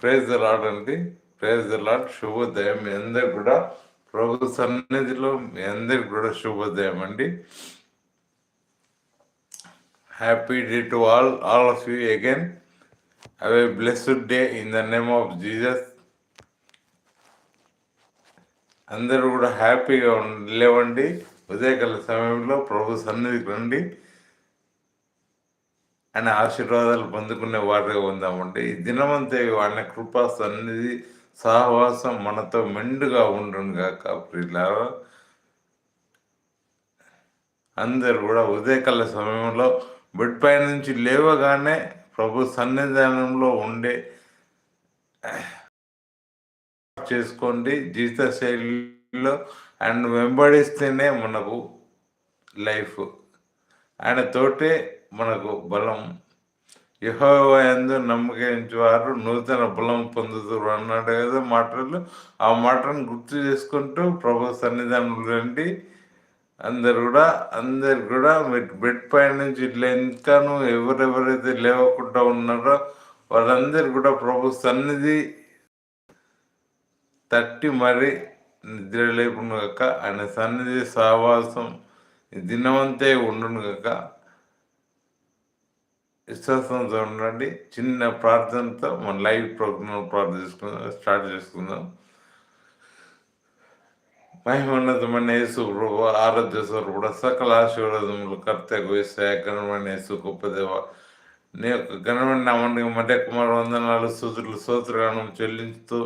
Praise lord అండి praise lord శుభోదయం మీ అందరికి కూడా ప్రభు సన్నిధిలో మీ అందరికి కూడా శుభోదయం అండి. Happy day to all all of you again have a blessed day in the name of Jesus అందరూ కూడా హ్యాపీగా లేవండి. ఉదయకాల సమయంలో ప్రభు సన్నిధికి రండి. ఆయన ఆశీర్వాదాలు పొందుకునే వారిగా ఉందామండి. ఈ దినమంతే ఆయన కృపా సన్నిధి సహవాసం మనతో మెండుగా ఉండును గాక ప్రియులారా. అందరు కూడా ఉదయకాల సమయంలో బెడ్ పై నుంచి లేవగానే ప్రభు సన్నిధానంలో ఉండే చేసుకోండి. జీవిత శైలిలో అండ్ వెంబడిస్తేనే మనకు లైఫ్. ఆయన తోటే మనకు బలం. యహోవయందు నమ్మకించి వారు నూతన బలం పొందుతారు అన్నాడు కదా మాటలు. ఆ మాటను గుర్తు చేసుకుంటూ ప్రభు సన్నిధానంలో రండి. అందరు కూడా అందరు కూడా బెడ్ పై నుంచి ఇట్లా ఇంకాను ఎవరెవరైతే లేవకుండా ఉన్నారో వాళ్ళందరూ కూడా ప్రభు సన్నిధి తట్టి మరి నిద్ర లేకుండా కాక ఆయన సన్నిధి సహవాసం దినమంతే ఉండును కాక విశ్వాసంతో ఉండండి. చిన్న ప్రార్థనతో మన లైవ్ ప్రోగ్రామ్ ప్రార్థన చేసుకుందాం స్టార్ట్ చేసుకుందాం. మహిమోన్నతమైన యేసు ప్రభు ఆరోగ్య స్వరూపుడ సకల ఆశీర్వాదములు కర్తకు వేసాయ ఘనమైన యేసు గొప్పదేవ నీ యొక్క ఘనమైన నామానికి మధ్య కుమార్ వందనాలు సూతులు సూత్రగానం చెల్లించుతూ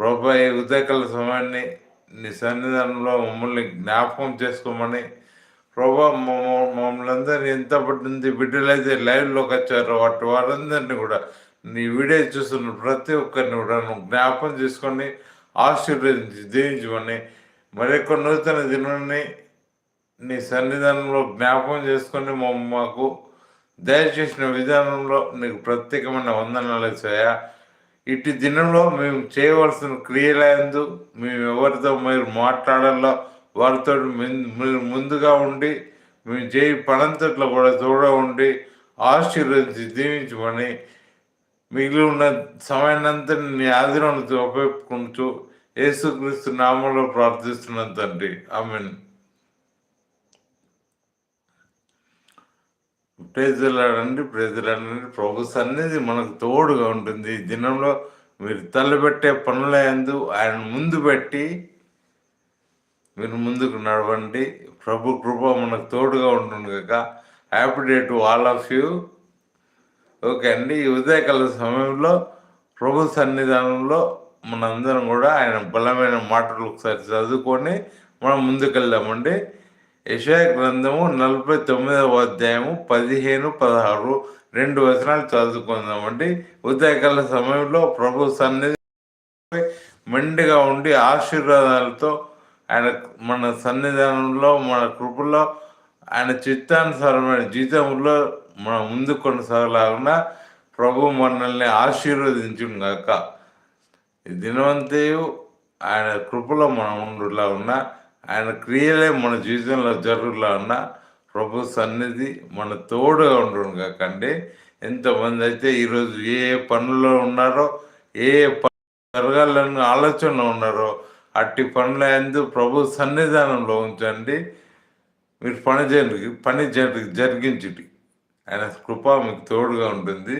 ప్రభా ఈ ఉదయకాల సమయాన్ని నీ సన్నిధానంలో మమ్మల్ని జ్ఞాపకం చేసుకోమని ప్రభా మమ్మల్ని అందరినీ ఎంత పట్టింది బిడ్డలైతే లైవ్లోకి వచ్చారో వాటి వారందరినీ కూడా నీ వీడియో చూస్తున్న ప్రతి ఒక్కరిని కూడా నువ్వు జ్ఞాపకం చేసుకొని ఆశీర్వదించి దీవించమని మరొక నూతన దినాన్ని నీ సన్నిధానంలో జ్ఞాపకం చేసుకొని మాకు దయచేసిన విధానంలో నీకు ప్రత్యేకమైన వందనాలు ఇచ్చాయా ఇటు దినంలో మేము చేయవలసిన క్రియలందు మేము ఎవరితో మీరు మాట్లాడాలో వారితో మీరు ముందుగా ఉండి మీ చేయి పనంతట్లో కూడా తోడ ఉండి ఆశీర్వదించి దీవించమని మిగిలి ఉన్న సమయాన్నంతా నీ ఆధీనంతో ఉపయోగించుకుంటూ యేసుక్రీస్తు నామంలో ప్రార్థిస్తున్నాను తండ్రి. ఆమెన్. ప్రేజలాడండి ప్రేజలాడండి ప్రభు సన్నిధి మనకు తోడుగా ఉంటుంది. ఈ దినంలో మీరు తలబెట్టే పనులందు ఆయన ముందు పెట్టి మీరు ముందుకు నడవండి. ప్రభు కృప మనకు తోడుగా ఉంటుంది కనుక happy day to all of you okay అండి. ఈ ఉదయకాల సమయంలో ప్రభు సన్నిధానంలో మనందరం కూడా ఆయన బలమైన మాటలు ఒకసారి చదువుకొని మనం ముందుకెళ్దామండి. యశయ గ్రంథము నలభై తొమ్మిదవ అధ్యాయము పదిహేను పదహారు రెండు వచనాలు చదువుకుందామండి. ఉదయకాల సమయంలో ప్రభు సన్నిధి మెండుగా ఉండి ఆశీర్వాదాలతో ఆయన మన సన్నిధానంలో మన కృపలో ఆయన చిత్తానుసారమైన జీవితంలో మనం ముందు కొనసాగలాగునా ప్రభు మనల్ని ఆశీర్వదించును గాక ఈ దినవంతయు ఆయన కృపలో మనం ఉండులా ఉన్నా ఆయన క్రియలే మన జీవితంలో జరుగులా ఉన్నా ప్రభు సన్నిధి మన తోడుగా ఉండును కాకండి ఎంతమంది అయితే ఈరోజు ఏ ఏ పనుల్లో ఉన్నారో ఏ ఏ పనులు జరగాలని ఆలోచనలో ఉన్నారో అట్టి పనుల ఎందు ప్రభు సన్నిధానంలో ఉంచండి. మీరు పని చేయండి పని జరి జరిగించుటి ఆయన కృప మీకు తోడుగా ఉంటుంది.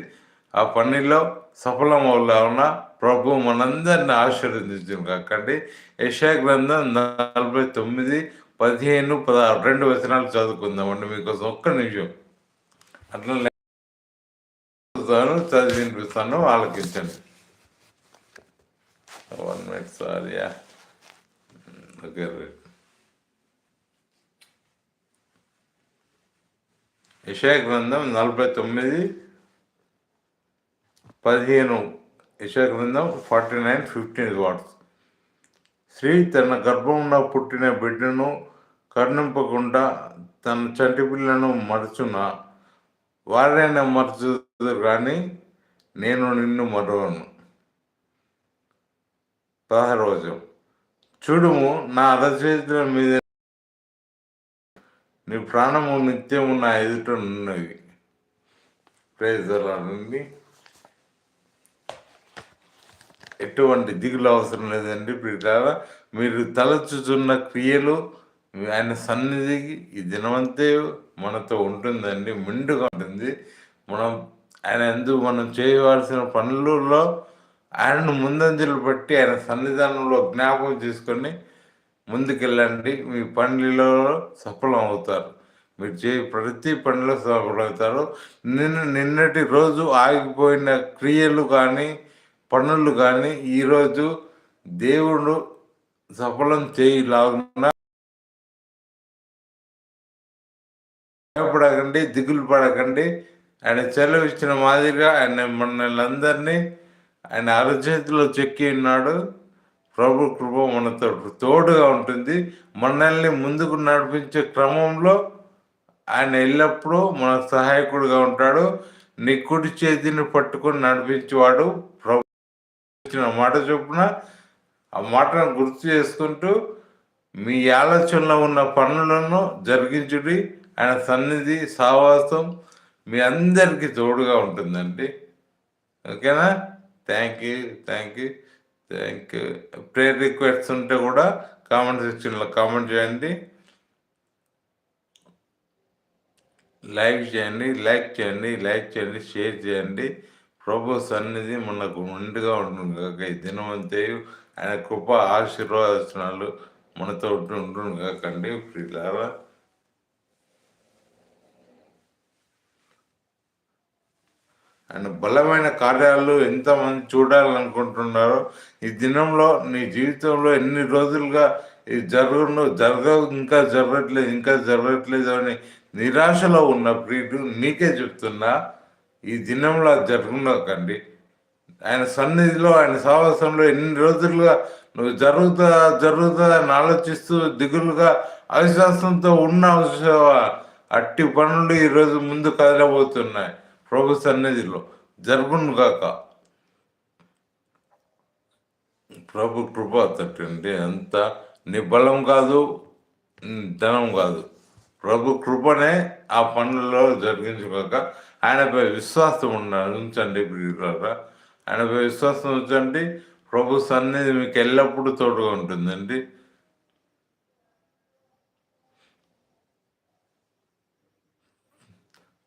ఆ పనిలో సఫలం ఉన్న ప్రభు మనందరిని ఆశీర్వదించిన కాకండి యశా గ్రంథం నలభై తొమ్మిది పదిహేను పదహారు రెండు వచనాలు చదువుకుందామండి. మీకోసం ఒక్క నిమిషం. అట్లా చదువుతాను చదివి వినిపిస్తాను ఆలకించండి one minute sorry okay right యశా గ్రంథం నలభై తొమ్మిది పదిహేను యశా గ్రంథం ఫార్టీ నైన్ ఫిఫ్టీన్ వాట్స్ స్త్రీ తన గర్భంలో పుట్టిన బిడ్డను కరుణింపకుండా తన చంటి పిల్లను మరచున? వారైనా మరచుదు కానీ నేను నిన్ను మరవను. పదహారు రోజు చూడుము నా అరచేతుల మీద నీ ప్రాణము నిత్యము నా ఎదుట ఉన్నది. ప్రేజ్ ఎటువంటి దిగులు అవసరం లేదండి ప్రియులారా. మీరు తలచుచున్న క్రియలు ఆయన సన్నిధికి ఈ దినమంతే మనతో ఉంటుందండి మిండుగా ఉంటుంది. మనం ఆయన ఎందుకు మనం చేయవలసిన పనులలో ఆయనను ముందంజలు పట్టి ఆయన సన్నిధానంలో జ్ఞాపకం చేసుకొని ముందుకెళ్ళండి. మీ పనులలో సఫలం అవుతారు. మీరు చే ప్రతి పనిలో సఫలమవుతారు నిన్న నిన్నటి రోజు ఆగిపోయిన క్రియలు కానీ పనులు కానీ ఈరోజు దేవుడు సఫలం చేయలాగున్నా భయపడకండి దిగులు పడకండి. ఆయన సెలవు ఇచ్చిన మాదిరిగా ఆయన మనల్ని ఆయన అరచేతిలో చెక్కి ఉన్నాడు. ప్రభు కృప మనతో తోడుగా ఉంటుంది. మనల్ని ముందుకు నడిపించే క్రమంలో ఆయన ఎల్లప్పుడూ మన సహాయకుడుగా ఉంటాడు. నీ కుడి చేతిని పట్టుకొని నడిపించేవాడు ప్రభు. ఇచ్చిన మాట చొప్పున ఆ మాటను గుర్తు చేసుకుంటూ మీ ఆలోచనలో ఉన్న పనులను జరిగించుడి. ఆయన సన్నిధి సావాసం మీ అందరికీ తోడుగా ఉంటుందండి. ఓకేనా? Thank you thank you thank you prayer request ఉంటే కూడా కామెంట్ సెక్షన్లో కామెంట్ చేయండి. లైక్ చేయండి లైక్ చేయండి లైక్ చేయండి షేర్ చేయండి. ప్రభు సన్నిధి మనకు ముందుగా ఉంటుంది కాక ఈ దినమంతే ఆయన కృప ఆశీర్వాదనాలు మనతో ఉంటుంది కాకండి ప్రియులారా ఆయన బలమైన కార్యాలు ఎంతమంది చూడాలనుకుంటున్నారో ఈ దినంలో నీ జీవితంలో ఎన్ని రోజులుగా ఇది జరగను జరగ ఇంకా జరగట్లేదు ఇంకా జరగట్లేదు అని నిరాశలో ఉన్న ప్రియుడు నీకే చెప్తున్నా ఈ దినంలో జరగకండి ఆయన సన్నిధిలో ఆయన సాహసంలో ఎన్ని రోజులుగా నువ్వు జరుగుతా జరుగుతా అని ఆలోచిస్తూ దిగులుగా అవిశ్వాసంతో ఉన్న అట్టి పనులు ఈరోజు ముందు కదలబోతున్నాయి ప్రభు సన్నిధిలో జరుగును గాక ప్రభు కృప తట్టండి అంత నీ బలం కాదు ధనం కాదు. ప్రభు కృపనే ఆ పనులలో జరిగించుకోక ఆయనపై విశ్వాసం ఉండాలి ఉంచండి ప్రియులారా. ఆయనపై విశ్వాసం ఉంచండి. ప్రభు సన్నిధి మీకు ఎల్లప్పుడూ తోడుగా ఉంటుందండి.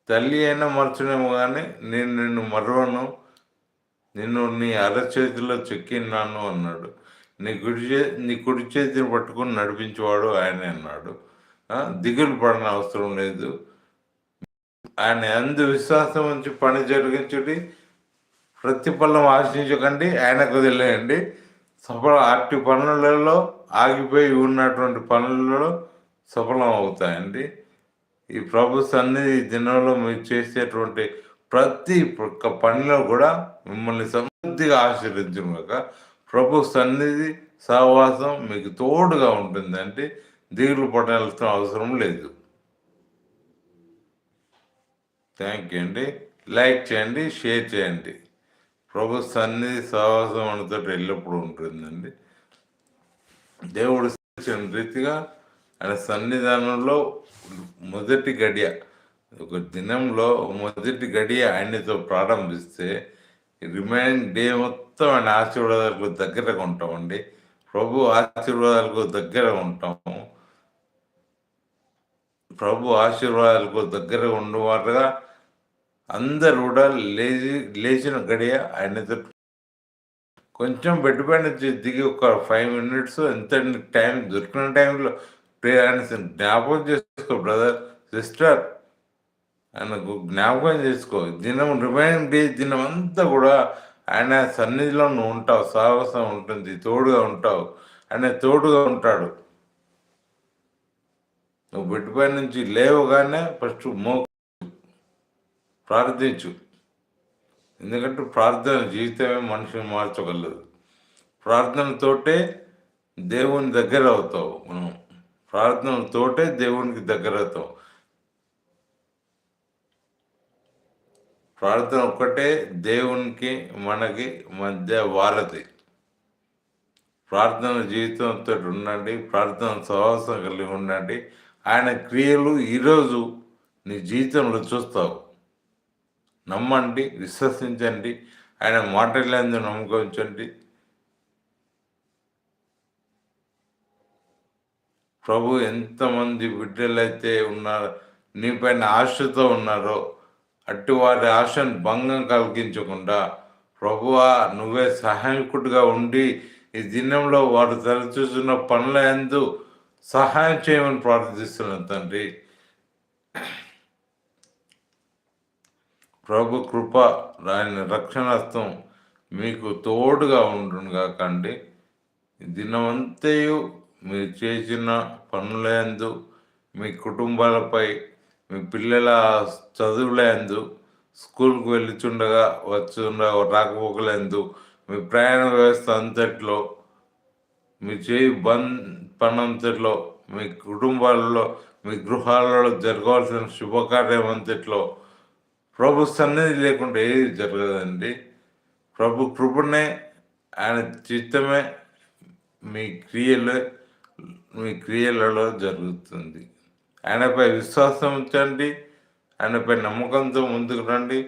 తల్లి అయినా మరచనేమో కానీ నేను నిన్ను మరవను నిన్ను నీ అరచేతిలో చెక్కిన్నాను అన్నాడు. నీ గుడి చే నీ కుడి చేతిని పట్టుకుని నడిపించేవాడు ఆయనే అన్నాడు. దిగులు పడిన అవసరం లేదు. ఆయన అందు విశ్వాసం ఉంచి పని జరిగించుడి. ప్రతిఫలం ఆశించకండి ఆయనకు వదిలేయండి సఫల అట్టి పనులలో ఆగిపోయి ఉన్నటువంటి పనులలో సఫలం అవుతాయండి. ఈ ప్రభు సన్నిధి దినంలో మీరు చేసేటువంటి ప్రతి ఒక్క పనిలో కూడా మిమ్మల్ని సమృద్ధిగా ఆశీర్వదించుగాక ప్రభు సన్నిధి సహవాసం మీకు తోడుగా ఉంటుందంటే దిగులు పడాల్సిన అవసరం లేదు. థ్యాంక్ యూ అండి. లైక్ చేయండి షేర్ చేయండి. ప్రభు సన్నిధి సహవాసం మనతో ఎల్లప్పుడూ ఉంటుందండి. దేవుడు రీతిగా ఆయన సన్నిధానంలో మొదటి గడియ ఒక దినంలో మొదటి గడియ ఆయనతో ప్రారంభిస్తే రిమైనింగ్ డే మొత్తం ఆయన ఆశీర్వాదాలకు దగ్గరగా ఉంటామండి ప్రభు ఆశీర్వాదాలకు దగ్గర ఉంటాము ప్రభు ఆశీర్వాదాలకు దగ్గర ఉండేవారుగా అందరు కూడా లేచి లేచిన గడియ ఆయనతో కొంచెం బెడ్ పైన దిగి ఒక ఫైవ్ మినిట్స్ ఎంత టైం దొరికిన టైంలో పేరెంట్స్ జ్ఞాపకం చేసుకో బ్రదర్ సిస్టర్. ఆయనకు జ్ఞాపకం చేసుకో. దినం రిమైనింగ్ డే దినం అంతా కూడా ఆయన సన్నిధిలో నువ్వు ఉంటావు. సాహసం ఉంటుంది. తోడుగా ఉంటావు. ఆయన తోడుగా ఉంటాడు. నువ్వు బిడ్డపై నుంచి లేవగానే ఫస్ట్ మో ప్రార్థించు. ఎందుకంటే ప్రార్థన జీవితమే మనిషిని మార్చగలదు. ప్రార్థనతోటే దేవుని దగ్గర అవుతావు మనం. ప్రార్థనతోటే దేవునికి దగ్గర అవుతాం. ప్రార్థన ఒక్కటే దేవునికి మనకి మధ్య వారధి. ప్రార్థన జీవితంతో ఉండండి ప్రార్థన సహవాసం కలిగి ఉండండి. ఆయన క్రియలు ఈరోజు నీ జీవితంలో చూస్తావు. నమ్మండి విశ్వసించండి. ఆయన మాటలందు నమ్మకించండి ప్రభు ఎంతమంది బిడ్డలైతే ఉన్నారో నీపైన ఆశతో ఉన్నారో అట్టి వారి ఆశను భంగం కలిగించకుండా ప్రభువా నువ్వే సహాయకుడిగా ఉండి ఈ దినంలో వారు తలచూస్తున్న పనుల ఎందు సహాయం చేయమని ప్రార్థిస్తున్నాను తండ్రి. ప్రభు కృప ఆయన రక్షణార్థం మీకు తోడుగా ఉండునుగా కండి దినమంతయు మీరు చేసిన పనులందు మీ కుటుంబాలపై మీ పిల్లల చదువులందు స్కూల్కి వెళ్ళుచుండగా వచ్చుండగా రాకపోకలందు మీ ప్రయాణ వ్యవస్థ అంతట్లో మీ చేయి బంద్ పనంతట్లో మీ కుటుంబాలలో మీ గృహాలలో జరగవలసిన శుభకార్యం అంతట్లో ప్రభు సన్నిధి లేకుండా ఏది జరగదండి. ప్రభు కృపనే ఆయన చిత్తమే మీ క్రియలే. మీ క్రియలలో జరుగుతుంది. ఆయనపై విశ్వాసం ఉంచండి. ఆయనపై నమ్మకంతో ముందుకు రండి.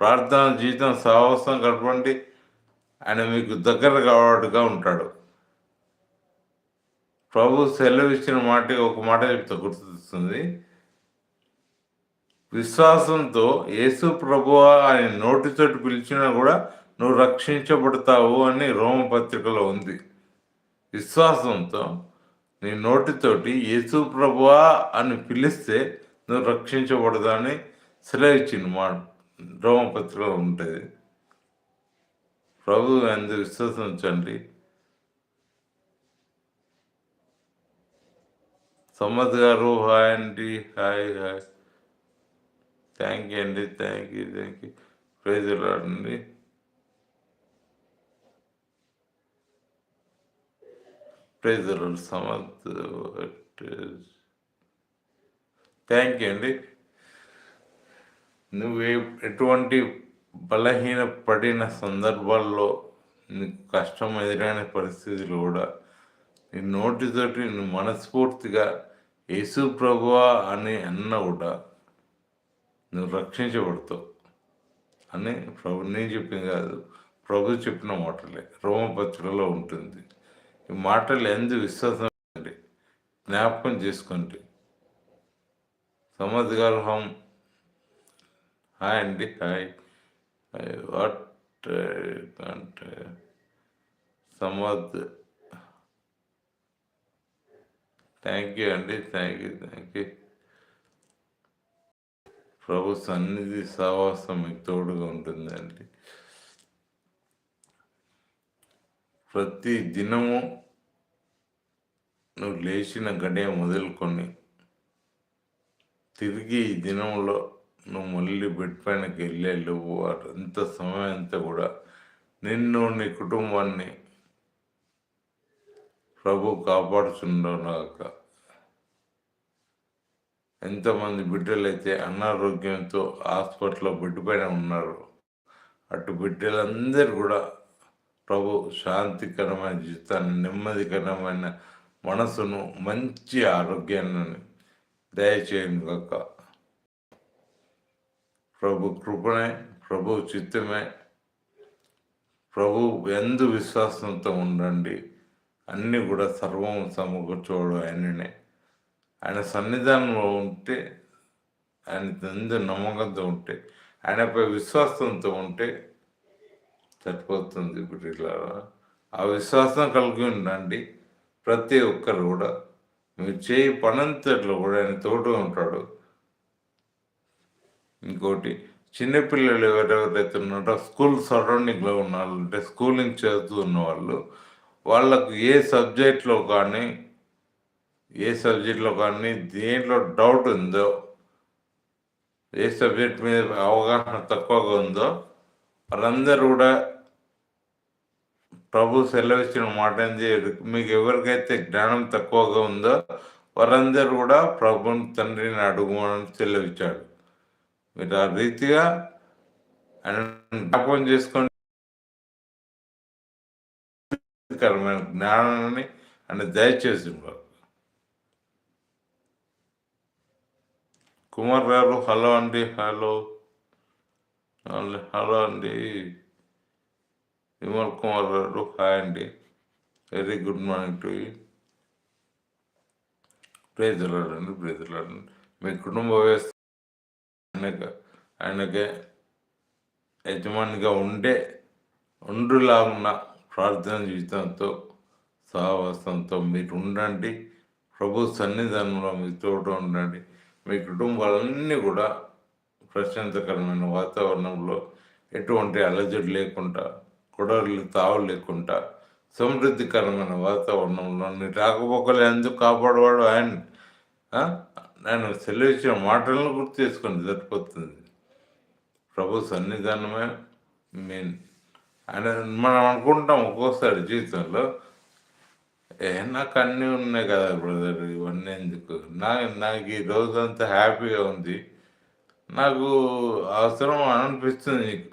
ప్రార్థన జీవితం సాహసం గడపండి. ఆయన మీకు దగ్గర కావాడుగా ఉంటాడు. ప్రభు సెలవు ఇచ్చిన మాట ఒక మాట చెప్తే గుర్తుంది విశ్వాసంతో యేసు ప్రభువా అని నోటితోటి పిలిచినా కూడా నువ్వు రక్షించబడతావు అని రోమపత్రికలో ఉంది. విశ్వాసంతో నీ నోటితోటి యేసు ప్రభువా అని పిలిస్తే నువ్వు రక్షించబడదా అని సెలవిచ్చింది మా రోమపత్రికలో ఉంటుంది. ప్రభు ఎందు విశ్వసించండి సమ్మత్ గారు హాయ్ అండి హాయ్ హాయ్. థ్యాంక్ యూ అండి thank you thank you praise అండి ప్రైజ్ సమర్థ థ్యాంక్ యూ అండి. నువ్వు ఎటువంటి బలహీన పడిన సందర్భాల్లో నీకు కష్టం ఎదురైన పరిస్థితులు కూడా నీ నోటితోటి నువ్వు మనస్ఫూర్తిగా యేసు ప్రభువా అని అన్న కూడా నువ్వు రక్షించబడతావు అని ప్రభు నేను చెప్పింది కాదు ప్రభు చెప్పిన మాటలే. రోమపత్రికలో ఉంటుంది. ఈ మాటలు ఎందు విశ్వాసం అండి జ్ఞాపకం చేసుకోండి సమద్ గారు హోమ్ హాయ్ అండి హాయ్. వాట్ అంటే సమద్ థ్యాంక్ యూ అండి థ్యాంక్ యూ థ్యాంక్ యూ. ప్రభు సన్నిధి సహవాసం మీకు తోడుగా ఉంటుందండి. ప్రతి దినము నువ్వు లేచిన గడియ మొదలుకొని తిరిగి ఈ దినంలో నువ్వు మళ్ళీ బెడ్ పైనకి వెళ్ళే లేవు. అంత సమయం అంతా కూడా నిన్ను నీ కుటుంబాన్ని ప్రభు కాపాడుచుండగాక ఎంతమంది బిడ్డలైతే అనారోగ్యంతో హాస్పిటల్లో బిడ్డ పైన ఉన్నారు అటు బిడ్డలందరూ కూడా ప్రభు శాంతికరమైన జీవితాన్ని నెమ్మదికరమైన మనసును మంచి ఆరోగ్యాన్ని దయచేయను కాక. ప్రభు కృపనే ప్రభు చిత్తమే. ప్రభు ఎందు విశ్వాసంతో ఉండండి. అన్నీ కూడా సర్వం సమకూర్చోడు ఆయననే. ఆయన సన్నిధానంలో ఉంటే ఆయన ఎందు నమ్మకంతో ఉంటే ఆయనపై విశ్వాసంతో ఉంటే సరిపోతుంది ఇప్పుడు ఇలా ఆ విశ్వాసం కలిగి ఉండండి. ప్రతి ఒక్కరు కూడా. మీరు చేయి పనంతట్లో కూడా ఆయన తోడు ఉంటాడు. ఇంకోటి చిన్నపిల్లలు ఎవరెవరైతే ఉన్నారో స్కూల్ సరౌండింగ్లో ఉన్నారంటే స్కూలింగ్ చదువుతున్న వాళ్ళు వాళ్ళకు ఏ సబ్జెక్ట్లో కానీ ఏ సబ్జెక్ట్లో కానీ దేంట్లో డౌట్ ఉందో ఏ సబ్జెక్ట్ మీద అవగాహన తక్కువగా ఉందో వాళ్ళందరూ కూడా ప్రభు సెలవిచ్చిన మాట మీకు ఎవరికైతే జ్ఞానం తక్కువగా ఉందో వారందరూ కూడా ప్రభుని తండ్రిని అడుగుమని సెలవిచ్చాడు. మీరు ఆ రీతిగా జ్ఞాపకం చేసుకోండి జ్ఞానాన్ని ఆయన దయచేసి కుమార్ గారు హలో అండి హలో. హలో అండి. విమల్ కుమార్ గారు హాయ్ అండి. Very good morning to you. ప్రేజలాడండి ప్రేజలాడండి మీ కుటుంబ వ్యవస్థ ఆయనకు ఆయనకే యజమానిగా ఉండే ఉండులాగున్న ప్రార్థన జీవితంతో సహవాసంతో మీరు ఉండండి. ప్రభు సన్నిధానంలో మీ తోడు ఉండండి. మీ కుటుంబాలన్నీ కూడా ప్రశాంతకరమైన వాతావరణంలో ఎటువంటి అలజడి లేకుండా గొడవలు తావు లేకుండా సమృద్ధికరమైన వాతావరణంలో నీ రాకపోకలే ఎందుకు కాపాడవాడు ఆయన? నేను సెలవిచ్చిన మాటలను గుర్తు చేసుకొని సరిపోతుంది ప్రభు సన్నిధానమే మెయిన్. ఆయన మనం అనుకుంటాం ఒక్కోసారి జీవితంలో ఏ నాకు అన్నీ ఉన్నాయి కదా బ్రదర్ ఇవన్నీ ఎందుకు? నా నాకు ఈ రోజంతా హ్యాపీగా ఉంది. నాకు అవసరం అనిపిస్తుంది నీకు.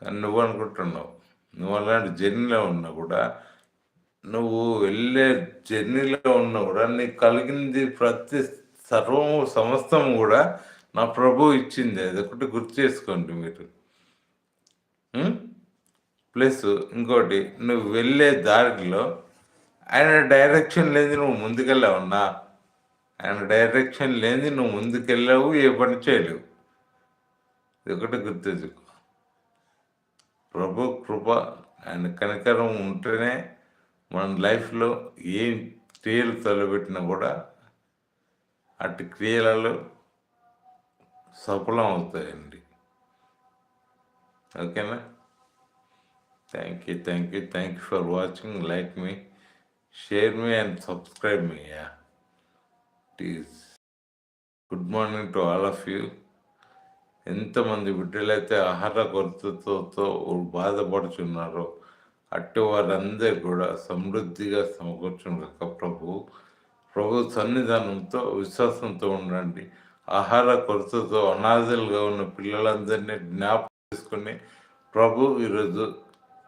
కానీ నువ్వు అనుకుంటున్నావు. నువ్వు అలాంటి జర్నీలో ఉన్నా కూడా నువ్వు వెళ్ళే జర్నీలో ఉన్నా కూడా నీకు కలిగింది ప్రతి సర్వము సమస్తం కూడా నా ప్రభు ఇచ్చింది. అది ఒకటి గుర్తు చేసుకోండి మీరు. ప్లస్ ఇంకోటి నువ్వు వెళ్ళే దారిలో ఆయన డైరెక్షన్ లేని నువ్వు ముందుకెళ్ళావున్నా ఆయన డైరెక్షన్ లేని నువ్వు ముందుకెళ్ళావు ఏ పని చేయలేవు. ఇది ఒకటి గుర్తు ప్రభు కృప ఆయన కనికరం ఉంటేనే మన లైఫ్లో ఏం క్రియలు తలపెట్టినా కూడా అటు క్రియలలో సఫలం అవుతాయండి. ఓకేనా? Thank you thank you thank you for watching like me share మీ అండ్ సబ్స్క్రైబ్ మీ yeah please good morning to all of you ఎంతమంది బిడ్డలైతే ఆహార కొరతతో బాధపడుచున్నారో అట్టి వారందరూ కూడా సమృద్ధిగా సమకూర్చున్నాక ప్రభు. ప్రభు సన్నిధానంతో విశ్వాసంతో ఉండండి. ఆహార కొరతతో అనాథలుగా ఉన్న పిల్లలందరినీ జ్ఞాపకం చేసుకుని ప్రభు ఈరోజు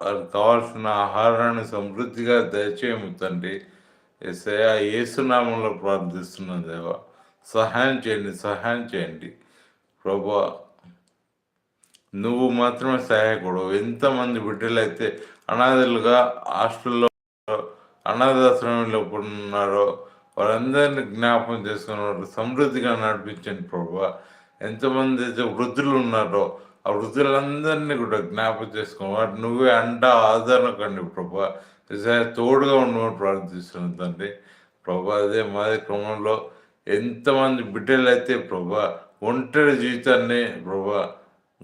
వారికి కావాల్సిన ఆహారాన్ని సమృద్ధిగా దయచేయము తండ్రి. ఏసునామంలో ప్రార్థిస్తున్న దేవా. సహాయం చేయండి సహాయం చేయండి. ప్రభా నువ్వు మాత్రమే సహాయకుడు. ఎంతమంది బిడ్డలైతే అనాథలుగా హాస్టల్లో అనాథాశ్రమంలో ఉన్నారో వారందరినీ జ్ఞాపకం చేసుకున్నారు సమృద్ధిగా నడిపించండి ప్రభా. ఎంతమంది అయితే వృద్ధులు ఉన్నారో ఆ వృద్ధులందరినీ కూడా జ్ఞాపకం చేసుకో నువ్వే అంట ఆదరణ కండి ప్రభా. నిజంగా తోడుగా ఉండమని ప్రార్థిస్తున్నాను తండ్రి. ప్రభా అదే మాది క్రమంలో ఎంతమంది బిడ్డలు అయితే ప్రభా ఒంటరి జీవితాన్ని ప్రభా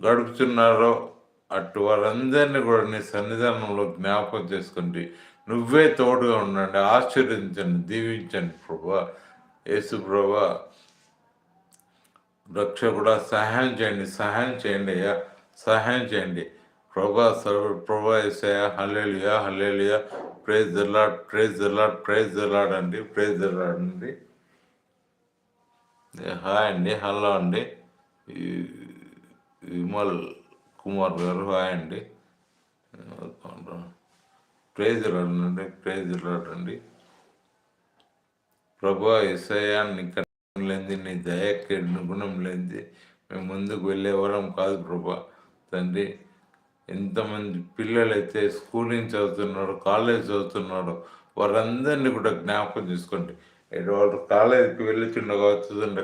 గడుపుతున్నారో అటు వారందరినీ కూడా నీ సన్నిధానంలో జ్ఞాపకం చేసుకోండి నువ్వే తోడుగా ఉండండి ఆశీర్వదించండి దీవించండి ప్రభా. యేసు ప్రభా రక్ష కూడా సహాయం చేయండి సహాయం చేయండి అయ్యా సహాయం చేయండి. ప్రభా సర్వ ప్రభా Yesayya hallelujah hallelujah. Praise the lord praise the lord praise the lord అండి ప్రేజ్ దలాడ్ అండి. హాయ్ అండి హలో అండి. ఈ- విమల్ కుమార్ గారు హాయ్ అండి. ప్రేజ్ లాడ్ అండి ప్రేజ్ ప్రభా ఎస్ఐయా నీ లేని నీ దయకి గుణం లేని మేము ముందుకు వెళ్ళేవారం కాదు ప్రభా. తండ్రి ఎంతమంది పిల్లలైతే స్కూలింగ్ చదువుతున్నారో కాలేజ్ చదువుతున్నారో వారందరినీ కూడా జ్ఞాపకం చేసుకోండి. ఇటు వాళ్ళు కాలేజీకి వెళ్ళుచుండగా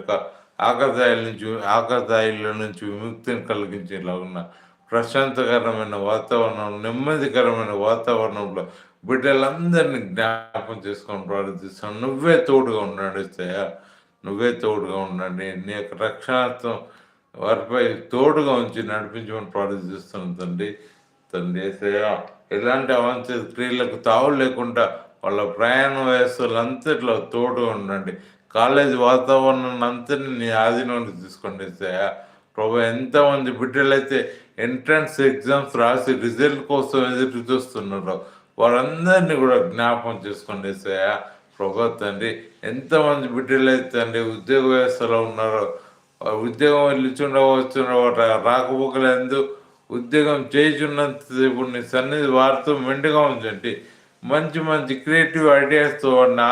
కా ఆకదాయిల నుంచి ఆకదాయిల నుంచి విముక్తిని కలిగించేలాగున్న ప్రశాంతకరమైన వాతావరణం నెమ్మదికరమైన వాతావరణంలో బిడ్డలందరినీ జ్ఞాపకం చేసుకొని ప్రార్థిస్తాను నువ్వే తోడుగా ఉన్నాడు నువ్వే తోడుగా ఉండండి. నీ యొక్క రక్షణార్థం వారిపై తోడుగా ఉంచి నడిపించమని ప్రార్థిస్తున్నాను తండ్రి. తండ్రి ఏసయ్య ఎలాంటి అవాంఛిత క్రియలకు తావు లేకుండా వాళ్ళ ప్రయాణ వయస్సులంతట్లో తోడుగా ఉండండి. కాలేజ్ వాతావరణం అంతని నీ ఆధీనంలో తీసుకోండి ఏసయ్య ప్రభు ఎంతమంది బిడ్డలైతే ఎంట్రన్స్ ఎగ్జామ్స్ రాసి రిజల్ట్ కోసం ఎదురు చూస్తున్నారో వారందరినీ కూడా జ్ఞాపకం చేసుకోండి ఏసయ్య ప్రభా తండ్రి ఎంతమంది బిడ్డలైతే తండ్రి ఉద్యోగ వ్యవస్థలో ఉన్నారో వారు ఉద్యోగం వెళ్ళిచుండవచ్చున్న రాకపోకలందు ఉద్యోగం చేయుచున్నంతసేపు నీ సన్నిధి వారితో మెండుగా ఉంచండి. మంచి మంచి క్రియేటివ్ ఐడియాస్తో వాడిని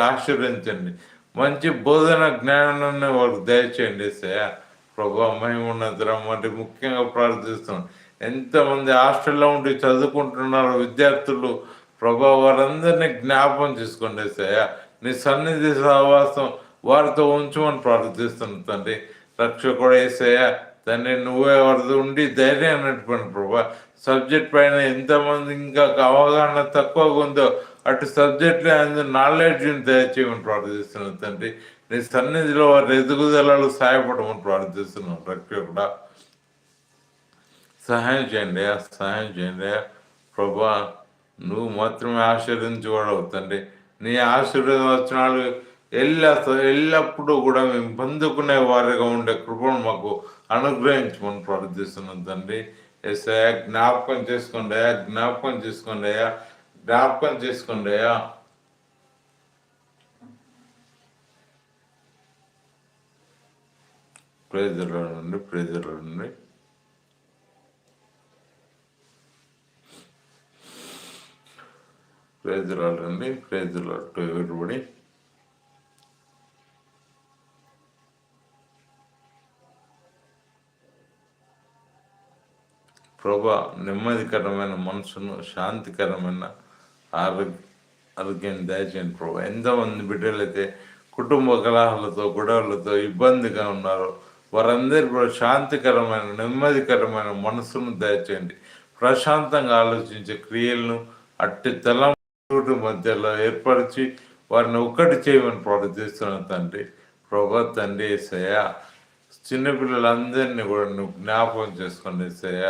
ఆశీర్వదించండి. మంచి బోధన జ్ఞానాన్ని వారికి దయచేయండి సార్. ప్రభా మహిమోన్నతరం అంటే ముఖ్యంగా ప్రార్థిస్తున్నాం. ఎంతమంది హాస్టల్లో ఉండి చదువుకుంటున్నారు విద్యార్థులు ప్రభా వారందరినీ జ్ఞాపం చేసుకోండి సయా నీ సన్నిధి సహవాసం వారితో ఉంచమని ప్రార్థిస్తున్నా తండ్రి. రక్షకుడు వేసయ్యా తండ్రి నువ్వే వారితో ఉండి ధైర్యం నడిపోయిన ప్రభా. సబ్జెక్ట్ పైన ఎంతమంది ఇంకా అవగాహన తక్కువగా ఉందో అటు సబ్జెక్ట్ ఆయన నాలెడ్జ్ని దయచేయమని ప్రార్థిస్తున్నాను తండ్రి. నీ సన్నిధిలో వారి ఎదుగుదలలో సహాయపడమని ప్రార్థిస్తున్నాను. రక్షకుడా సహాయం చేయండి సహాయం చేయండి ప్రభా నువ్వు మాత్రమే ఆశీర్వదించబడవు తండ్రి. నీ ఆశీర్వచనాలు ఎల్ల ఎల్లప్పుడూ కూడా మేము పొందుకునే వారిగా ఉండే కృపను మాకు అనుగ్రహించమని ప్రార్థిస్తున్నాం తండ్రి. ఎస్ జ్ఞాపకం చేసుకోండి అయ్యా జ్ఞాపకం చేసుకోండి జ్ఞాపకం చేసుకోండి అయ్యా. ప్రేజలో నుండి ప్రేజలో నుండి. ప్రేజలాడండి ప్రేజలాడు టు ఎవరిబడి ప్రభా నెమ్మదికరమైన మనసును శాంతికరమైన ఆరోగ్య ఆరోగ్యాన్ని దయచేయండి ప్రభా ఎంతమంది బిడ్డలైతే కుటుంబ కలహాలతో గొడవలతో ఇబ్బందిగా ఉన్నారో వారందరి కూడా శాంతికరమైన నెమ్మదికరమైన మనసును దయచేయండి. ప్రశాంతంగా ఆలోచించే క్రియలను అట్టి తలం మధ్యలో ఏర్పరిచి వారిని ఒక్కటి చేయమని ప్రార్థిస్తున్నాను తండ్రి. ప్రభా తండ్రి ఏసయ్య చిన్నపిల్లలందరినీ కూడా నువ్వు జ్ఞాపకం చేసుకోండి ఏసయ్య.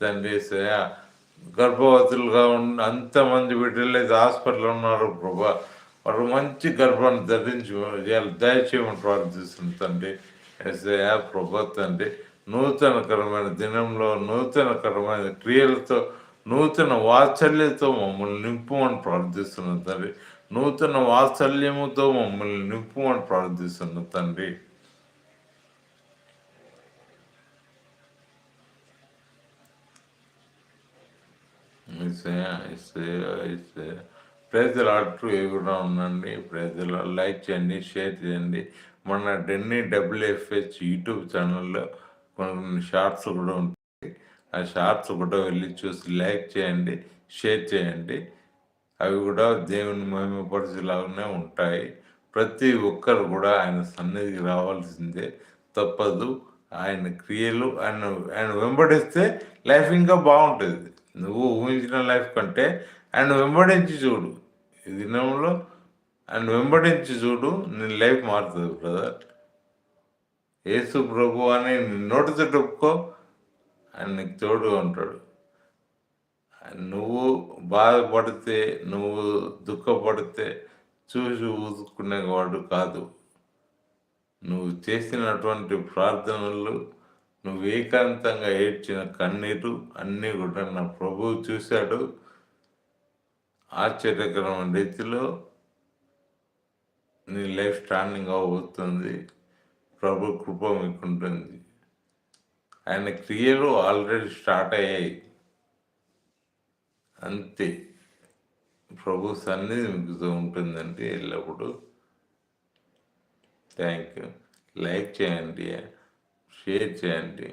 తండ్రి ఏసయ్య గర్భవతులుగా ఉన్న అంతమంది బిడ్డలు అయితే హాస్పిటల్ ఉన్నారు ప్రభా. వారు మంచి గర్భాన్ని ధరించి దయచేయమని ప్రార్థిస్తుంది తండ్రి. ప్రభా తండ్రి నూతనకరమైన దినంలో నూతనకరమైన క్రియలతో నూతన వాత్సల్యంతో మమ్మల్ని నింపుమని ప్రార్థిస్తున్న తండ్రి. నూతన వాత్సల్యముతో మమ్మల్ని నింపుమని ప్రార్థిస్తున్న తండ్రి. ప్రజలు అటు ఎగురా ఉండండి ప్రజలు లైక్ చేయండి షేర్ చేయండి. మన డెన్నీ డబ్ల్యూఎఫ్హెచ్ యూట్యూబ్ ఛానల్లో కొన్ని షార్ట్స్ కూడా ఉంటాయి. ఆ షార్ట్స్ కూడా వెళ్ళి చూసి లైక్ చేయండి షేర్ చేయండి. అవి కూడా దేవుని మహిమపరిచేలాగానే ఉంటాయి. ప్రతి ఒక్కరు కూడా ఆయన సన్నిధికి రావాల్సిందే. తప్పదు. ఆయన క్రియలు ఆయన ఆయన వెంబడిస్తే లైఫ్ ఇంకా బాగుంటుంది. నువ్వు ఊహించిన లైఫ్ కంటే ఆయన వెంబడించి చూడు. ఈ దినంలో ఆయన వెంబడించి చూడు నీ లైఫ్ మారుతుంది బ్రదర్. యేసు ప్రభు అని నోటితో ఒప్పుకో. ఆయన నీకు తోడుగా ఉంటాడు. నువ్వు బాధపడితే నువ్వు దుఃఖపడితే చూసి ఊదుకునేవాడు కాదు. నువ్వు చేసినటువంటి ప్రార్థనలు నువ్వు ఏకాంతంగా ఏడ్చిన కన్నీరు అన్నీ కూడా నా ప్రభువు చూశాడు. ఆశ్చర్యకరమైన రీతిలో నీ లైఫ్ స్టాండింగ్ అవుతుంది ప్రభు కృప మీకుంటుంది. ఆయన క్రియలు ఆల్రెడీ స్టార్ట్ అయ్యాయి. అంతే. ప్రభు సన్నిధి మీకు ఉంటుందండి ఎల్లప్పుడూ. Thank you. లైక్ చేయండి. షేర్ చేయండి.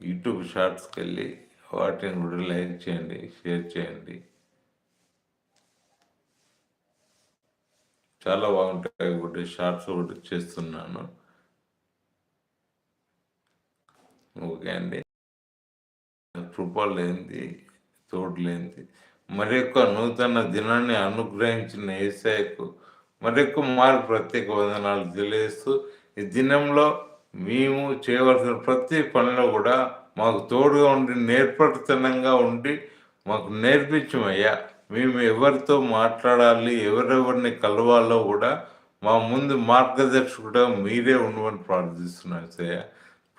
యూట్యూబ్ షార్ట్స్కి వెళ్ళి వాటిని కూడా లైక్ చేయండి షేర్ చేయండి. చాలా బాగుంటాయి ఒకటి షార్ట్స్ ఒకటి చేస్తున్నాను. ఓకే అండి. కృప లేనిది తోడు లేనిది. మరి ఎక్కువ నూతన దినాన్ని అనుగ్రహించిన ఏసాయకు మరెక్కువ మారు ప్రత్యేక వదనాలు తెలియజేస్తూ ఈ దినంలో మేము చేయవలసిన ప్రతి పనిలో కూడా మాకు తోడుగా ఉండి నేర్పరితనంగా ఉండి మాకు నేర్పించమయ్యా. మేము ఎవరితో మాట్లాడాలి ఎవరెవరిని కలవాలో కూడా మా ముందు మార్గదర్శకుడు మీరే ఉండమని ప్రార్థిస్తున్నాను సయ్య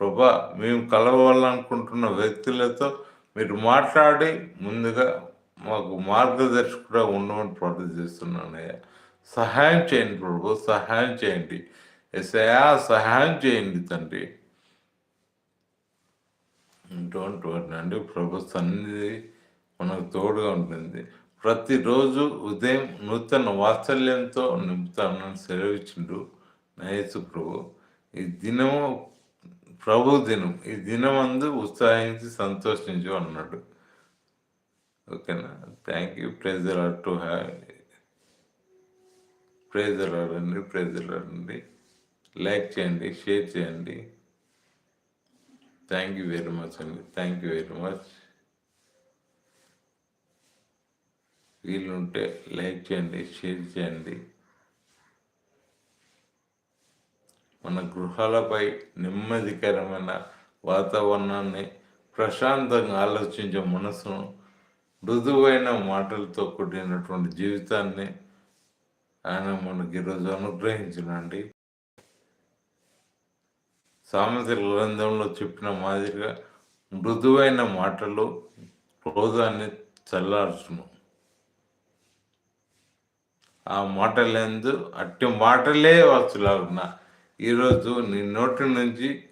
ప్రభా మేము కలవాలనుకుంటున్న వ్యక్తులతో మీరు మాట్లాడి ముందుగా మాకు మార్గదర్శకుడు ఉండమని ప్రార్థిస్తున్నానయ్యా సహాయం చేయండి ప్రభు సహాయం చేయండి. ఎసయా సహాయం చేయండి తండ్రి. డోంట్ వరీ అండి ప్రభు సన్నిధి మనకు తోడుగా ఉంటుంది. ప్రతిరోజు ఉదయం నూతన వాత్సల్యంతో నింపుతానని సెలవిచ్చిండు నయసు ప్రభు. ఈ దినము ప్రభు దినం. ఈ దినం అందు ఉత్సాహించి సంతోషించు అన్నాడు. ఓకేనా? Thank you pleasure to have ప్రేజలాడండి ప్రేజలాడండి లైక్ చేయండి షేర్ చేయండి. థ్యాంక్ యూ వెరీ మచ్ అండి థ్యాంక్ యూ వెరీ మచ్ వీలుంటే లైక్ చేయండి షేర్ చేయండి. మన గృహాలపై నెమ్మదికరమైన వాతావరణాన్ని ప్రశాంతంగా ఆలోచించే మనసును మృదువైన మాటలతో కూడినటువంటి జీవితాన్ని ఆయన మనకి ఈరోజు అనుగ్రహించినండి సామెతల గ్రంథంలో చెప్పిన మాదిరిగా మృదువైన మాటలు క్రోధాన్ని చల్లార్చును. ఆ మాటలందు అట్టి మాటలే వచ్చులాగున్నా ఈరోజు నీ నోటి నుంచి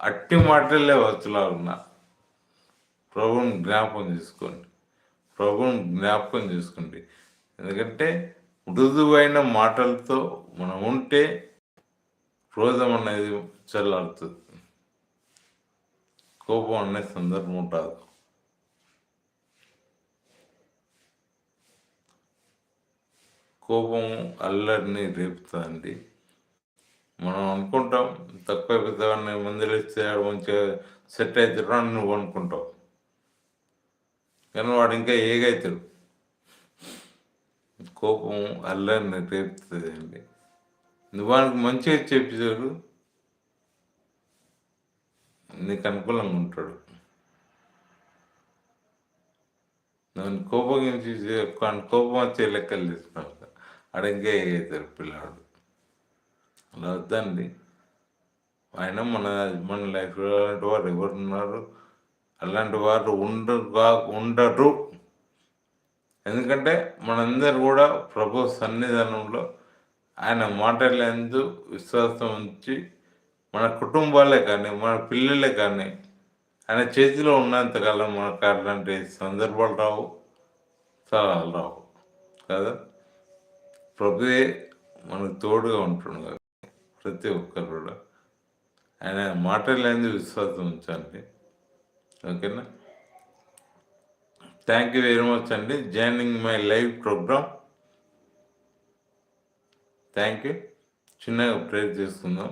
అట్టి మాటలే వచ్చులాగున్నా ప్రభుని జ్ఞాపకం చేసుకోండి. ప్రభుని జ్ఞాపకం చేసుకోండి. ఎందుకంటే మృదువైన మాటలతో మనం ఉంటే క్రోధం అనేది చల్లారుతుంది కోపం అనే సందర్భం ఉంటుంది. కోపం అల్లరిని రేపుతుందండి మనం అనుకుంటాం తక్కువ పెద్దవాడిని మందులు ఆడు మంచిగా సెట్ అవుతాడు అని నువ్వు అనుకుంటావు. కానీ వాడు ఇంకా ఏగైతాడు. కోపం అల్లరిని రేపుతుంది అండి. నువ్వు వానికి మంచిగా చెప్పి చూడు నీకు అనుకూలంగా ఉంటాడు. నన్ను కోపం గురించి కోపం వచ్చే లెక్కలు తీసుకున్నాను అడంగే అవుతారు పిల్లాడు? అలా వద్దండి. ఆయన మన మన లైఫ్లో అలాంటి వారు ఎవరున్నారు అలాంటి వారు ఉండరు ఉండరు. ఎందుకంటే మనందరూ కూడా ప్రభు సన్నిధానంలో ఆయన మాటలందు విశ్వాసం ఉంచి మన కుటుంబాలే కానీ మన పిల్లలే కానీ ఆయన చేతిలో ఉన్నంతకాలం మనకు అలాంటి సందర్భాలు రావు సలహాలు రావు. కదా? ప్రభువే మనకు తోడుగా ఉంటుండు కదా? ప్రతి ఒక్కరు కూడా. ఆయన మాటలేని విశ్వాసం ఉంచండి. ఓకేనా? థ్యాంక్ యూ వెరీ మచ్ అండి. Joining my live program thank you చిన్నగా ప్రేర్ చేసుకుందాం.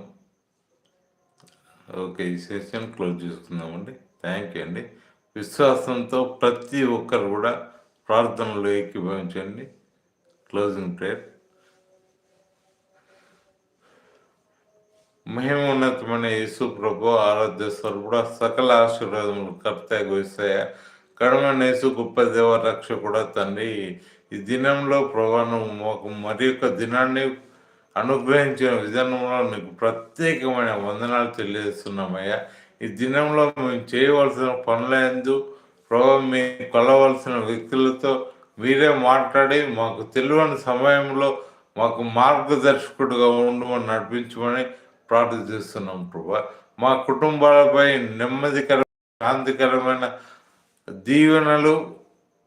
ఓకే ఈ సెషన్ క్లోజ్ చేసుకుందామండి థ్యాంక్ యూ అండి. విశ్వాసంతో ప్రతి ఒక్కరు కూడా ప్రార్థనలో ఏకీభవించండి. క్లోజింగ్ ప్రేయర్ మహిమోన్నతమైన యేసు ప్రభు ఆరాధ్య స్వరూపుడ సకల ఆశీర్వాదములు కర్త గోసాయ కడమైన యేసు గొప్ప దేవ రక్ష కూడా తండ్రి. ఈ దినంలో ప్రభావం మాకు మరి యొక్క దినాన్ని అనుగ్రహించిన విధానంలో నీకు ప్రత్యేకమైన వందనాలు తెలియజేస్తున్నామయ్యా. ఈ దినంలో మేము చేయవలసిన పనులందు ప్రభావం మేము కొలవలసిన వ్యక్తులతో మీరే మాట్లాడి మాకు తెలియని సమయంలో మాకు మార్గదర్శకుడుగా ఉండమని నడిపించమని ప్రార్థిస్తున్నాం ప్రభా. మా కుటుంబాలపై నెమ్మదికర శాంతికరమైన దీవెనలు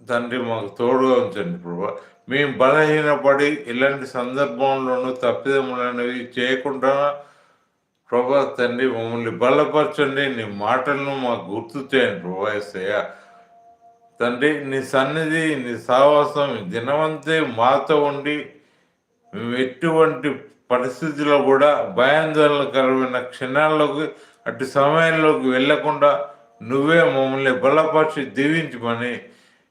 తండ్రి మాకు తోడుగా ఉంచండి ప్రభా. మేము బలహీనపడి ఇలాంటి సందర్భంలోనూ తప్పిదములనేవి చేయకుండా ప్రభా తండ్రి మమ్మల్ని బలపరచండి. నీ మాటలను మాకు గుర్తు చేయండి ప్రభాసయ్య తండ్రి నీ సన్నిధి నీ సావాసం దినవంతే మాతో ఉండి మేము ఎటువంటి పరిస్థితుల్లో కూడా భయాందోళనకరమైన క్షణాల్లోకి అటు సమయంలోకి వెళ్ళకుండా నువ్వే మమ్మల్ని బలపరిచి దీవించమని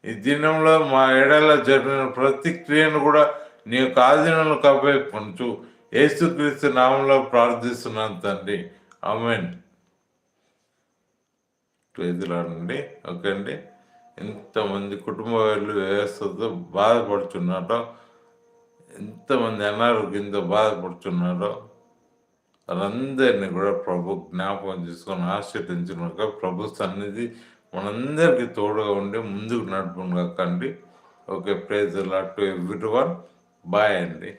ఈ దినంలో మా ఎడల జరిగిన ప్రతి క్రియను కూడా నీ యొక్క ఆధీనంలో కప్పే పంచు ఏసుక్రీస్తు నామంలో ప్రార్థిస్తున్నాను తండ్రి. అమెన్ ఎదురాడండి ఓకే అండి ఎంతమంది కుటుంబ వాళ్ళు వ్యవస్థతో బాధపడుతున్నారో ఎంతమంది అనారోగ్యంతో బాధపడుతున్నారో వాళ్ళందరినీ కూడా ప్రభు జ్ఞాపకం చేసుకొని ఆశ్రయించిన ప్రభు సన్నిధి మనందరికీ తోడుగా ఉండి ముందుకు నడుపును కాకండి okay praise lot to everyone. Bye అండి.